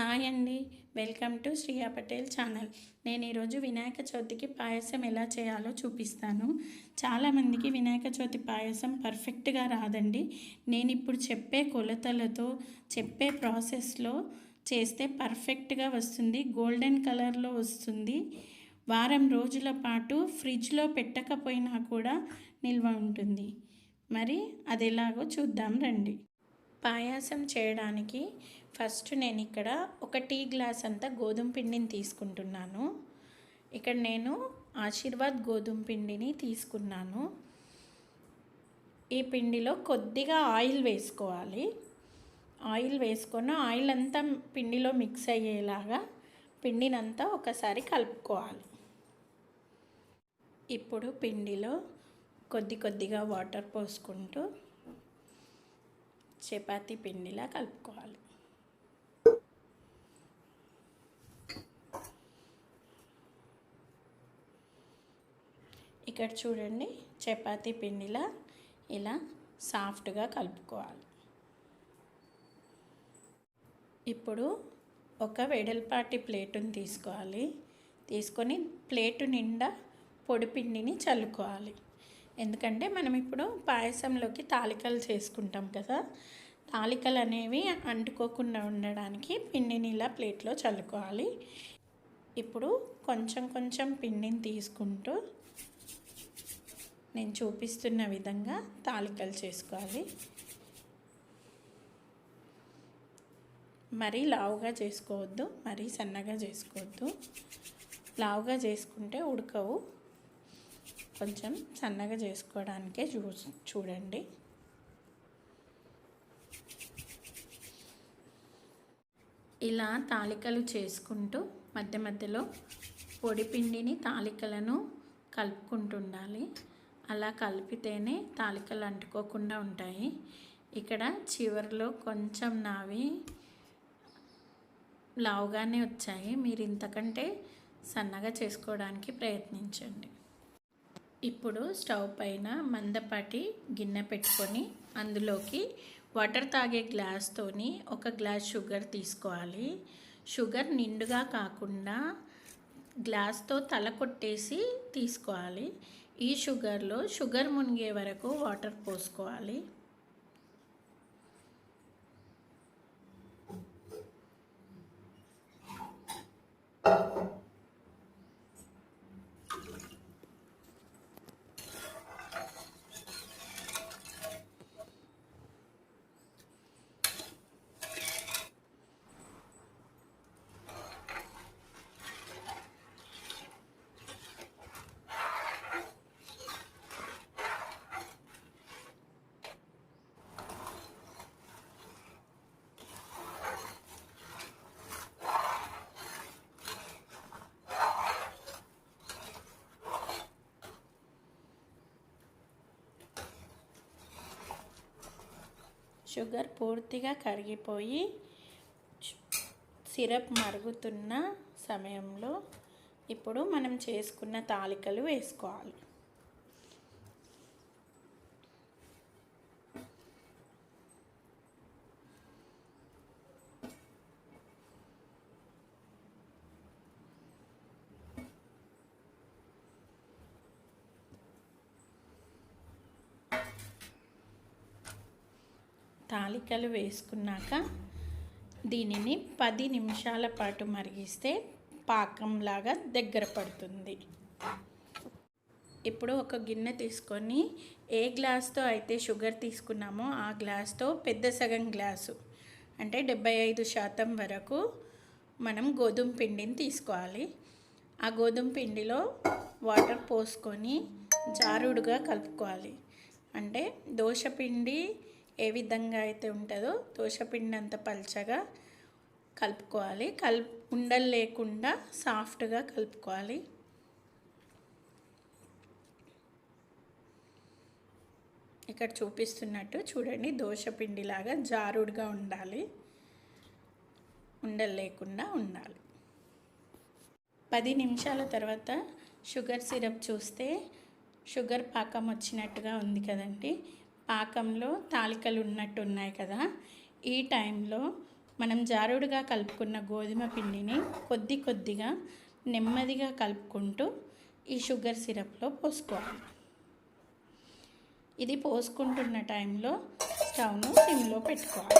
Hi అండి. Welcome to Shriya Patel channel. నేను ఈరోజు వినాయక చవితికి పాయసం ఎలా చేయాలో చూపిస్తాను. చాలామందికి వినాయక చవితి పాయసం పర్ఫెక్ట్గా రాదండి. నేను ఇప్పుడు చెప్పే కొలతలతో చెప్పే ప్రాసెస్లో చేస్తే పర్ఫెక్ట్గా వస్తుంది. గోల్డెన్ కలర్లో వస్తుంది. వారం రోజుల పాటు ఫ్రిడ్జ్లో పెట్టకపోయినా కూడా నిల్వ ఉంటుంది. మరి అది ఎలాగో చూద్దాం రండి. పాయాసం చేయడానికి ఫస్ట్ నేను ఇక్కడ ఒక టీ గ్లాస్ అంతా గోధుమ పిండిని తీసుకుంటున్నాను. ఇక్కడ నేను ఆశీర్వాద్ గోధుమ పిండిని తీసుకున్నాను. ఈ పిండిలో కొద్దిగా ఆయిల్ వేసుకోవాలి. ఆయిల్ వేసుకొని ఆయిల్ అంతా పిండిలో మిక్స్ అయ్యేలాగా పిండినంతా ఒకసారి కలుపుకోవాలి. ఇప్పుడు పిండిలో కొద్ది కొద్దిగా వాటర్ పోసుకుంటూ చపాతీ పిండిలా కలుపుకోవాలి. ఇక్కడ చూడండి చపాతీ పిండిలా ఇలా సాఫ్ట్గా కలుపుకోవాలి. ఇప్పుడు ఒక వెడల్పాటి ప్లేటుని తీసుకోవాలి. తీసుకొని ప్లేటు నిండా పొడిపిండిని చల్లుకోవాలి. ఎందుకంటే మనం ఇప్పుడు పాయసంలోకి తాలికలు చేసుకుంటాం కదా తాలికలు అనేవి అంటుకోకుండా ఉండడానికి పిండిని ఇలా ప్లేట్లో చల్లుకోవాలి. ఇప్పుడు కొంచెం కొంచెం పిండిని తీసుకుంటూ నేను చూపిస్తున్న విధంగా తాలికలు చేసుకోవాలి. మరీ లావుగా చేసుకోవద్దు మరీ సన్నగా చేసుకోవద్దు. లావుగా చేసుకుంటే ఉడకవు. కొంచెం సన్నగా చేసుకోవడానికే చూ చూడండి. ఇలా తాలికలు చేసుకుంటూ మధ్య మధ్యలో పొడి పిండిని తాలికలను కలుపుకుంటుండాలి. అలా కలిపితేనే తాలికలు అంటుకోకుండా ఉంటాయి. ఇక్కడ చివరిలో కొంచెం నావి లావుగానే వచ్చాయి. మీరు ఇంతకంటే సన్నగా చేసుకోవడానికి ప్రయత్నించండి. ఇప్పుడు స్టవ్ పైన మందపాటి గిన్నె పెట్టుకొని అందులోకి వాటర్ తాగే గ్లాస్తోని ఒక గ్లాస్ షుగర్ తీసుకోవాలి. షుగర్ నిండుగా కాకుండా గ్లాస్తో తల కొట్టేసి తీసుకోవాలి. ఈ షుగర్లో షుగర్ మునిగే వరకు వాటర్ పోసుకోవాలి. షుగర్ పూర్తిగా కరిగిపోయి సిరప్ మరుగుతున్న సమయంలో ఇప్పుడు మనం చేసుకున్న తాలికలు వేసుకోవాలి. తాలికలు వేసుకున్నాక దీనిని పది నిమిషాల పాటు మరిగిస్తే పాకంలాగా దగ్గర పడుతుంది. ఇప్పుడు ఒక గిన్నె తీసుకొని ఏ గ్లాస్తో అయితే షుగర్ తీసుకున్నామో ఆ గ్లాస్తో పెద్ద సగం గ్లాసు అంటే డెబ్బై ఐదు శాతం వరకు మనం గోధుమ పిండిని తీసుకోవాలి. ఆ గోధుమ పిండిలో వాటర్ పోసుకొని జారుడుగా కలుపుకోవాలి. అంటే దోశ పిండి ఏ విధంగా అయితే ఉంటుందో దోశపిండి అంత పల్చగా కలుపుకోవాలి. కల్ ఉండలు లేకుండా సాఫ్ట్గా కలుపుకోవాలి. ఇక్కడ చూపిస్తున్నట్టు చూడండి దోశపిండిలాగా జారుడుగా ఉండాలి. ఉండలు లేకుండా ఉండాలి. పది నిమిషాల తర్వాత షుగర్ సిరప్ చూస్తే షుగర్ పాకం వచ్చినట్టుగా ఉంది కదండి. పాకంలో తాలికలు ఉన్నట్టు ఉన్నాయి కదా ఈ టైంలో మనం జారుడుగా కలుపుకున్న గోధుమ పిండిని కొద్ది కొద్దిగా నెమ్మదిగా కలుపుకుంటూ ఈ షుగర్ సిరప్లో పోసుకోవాలి. ఇది పోసుకుంటున్న టైంలో స్టవ్ను సిమ్లో పెట్టుకోవాలి.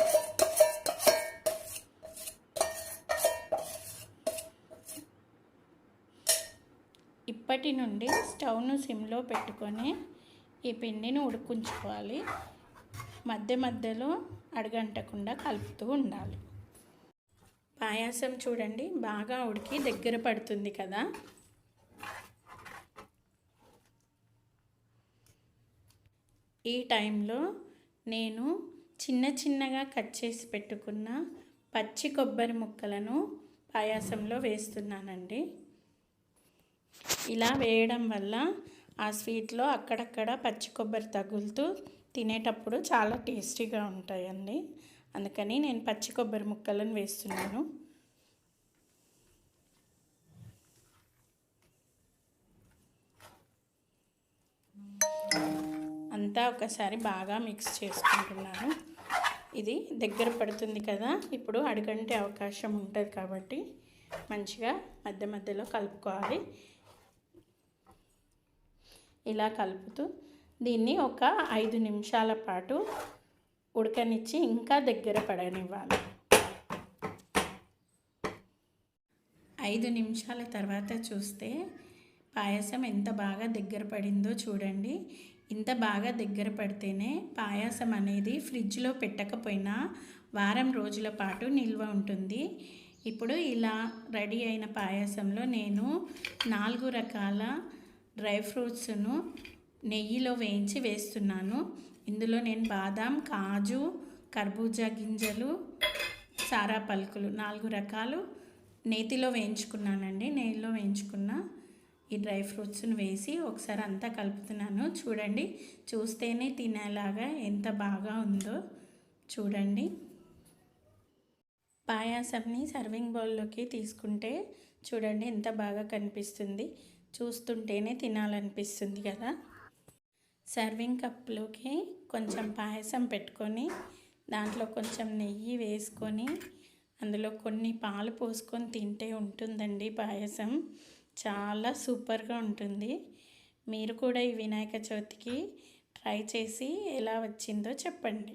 ఇప్పటి నుండి స్టవ్ను సిమ్లో పెట్టుకొని ఈ పిండిని ఉడుకుంచుకోవాలి. మధ్య మధ్యలో అడగంటకుండా కలుపుతూ ఉండాలి. పాయాసం చూడండి బాగా ఉడికి దగ్గర పడుతుంది కదా. ఈ టైంలో నేను చిన్న చిన్నగా కట్ చేసి పెట్టుకున్న పచ్చి కొబ్బరి ముక్కలను పాయాసంలో వేస్తున్నానండి. ఇలా వేయడం వల్ల ఆ స్వీట్లో అక్కడక్కడ పచ్చి కొబ్బరి తగులుతూ తినేటప్పుడు చాలా టేస్టీగా ఉంటాయండి. అందుకని నేను పచ్చి కొబ్బరి ముక్కలను వేస్తున్నాను. అంతా ఒకసారి బాగా మిక్స్ చేసుకుంటున్నాను. ఇది దగ్గర పడుతుంది కదా ఇప్పుడు అడుగంటే అవకాశం ఉంటుంది కాబట్టి మంచిగా మధ్య మధ్యలో కలుపుకోవాలి. ఇలా కలుపుతూ దీన్ని ఒక ఐదు నిమిషాల పాటు ఉడకనిచ్చి ఇంకా దగ్గర పడనివ్వాలి. ఐదు నిమిషాల తర్వాత చూస్తే పాయసం ఎంత బాగా దగ్గర పడిందో చూడండి. ఇంత బాగా దగ్గర పడితేనే పాయసం అనేది ఫ్రిడ్జ్లో పెట్టకపోయినా వారం రోజుల పాటు నిల్వ ఉంటుంది. ఇప్పుడు ఇలా రెడీ అయిన పాయసంలో నేను నాలుగు రకాల డ్రై ఫ్రూట్స్ను నెయ్యిలో వేయించి వేస్తున్నాను. ఇందులో నేను బాదాం కాజు కర్బూజా గింజలు సారా పలుకులు నాలుగు రకాలు నేతిలో వేయించుకున్నానండి. నెయ్యిలో వేయించుకున్న ఈ డ్రై ఫ్రూట్స్ను వేసి ఒకసారి అంతా కలుపుతున్నాను. చూడండి చూస్తేనే తినేలాగా ఎంత బాగా ఉందో. చూడండి. పాయాసంని సర్వింగ్ బౌల్లోకి తీసుకుంటే చూడండి ఎంత బాగా కనిపిస్తుంది. చూస్తుంటేనే తినాలనిపిస్తుంది కదా. సర్వింగ్ కప్లోకి కొంచెం పాయసం పెట్టుకొని దాంట్లో కొంచెం నెయ్యి వేసుకొని అందులో కొన్ని పాలు పోసుకొని తింటే ఉంటుందండి పాయసం. చాలా సూపర్గా ఉంటుంది. మీరు కూడా ఈ వినాయక చవితికి ట్రై చేసి ఎలా వచ్చిందో చెప్పండి.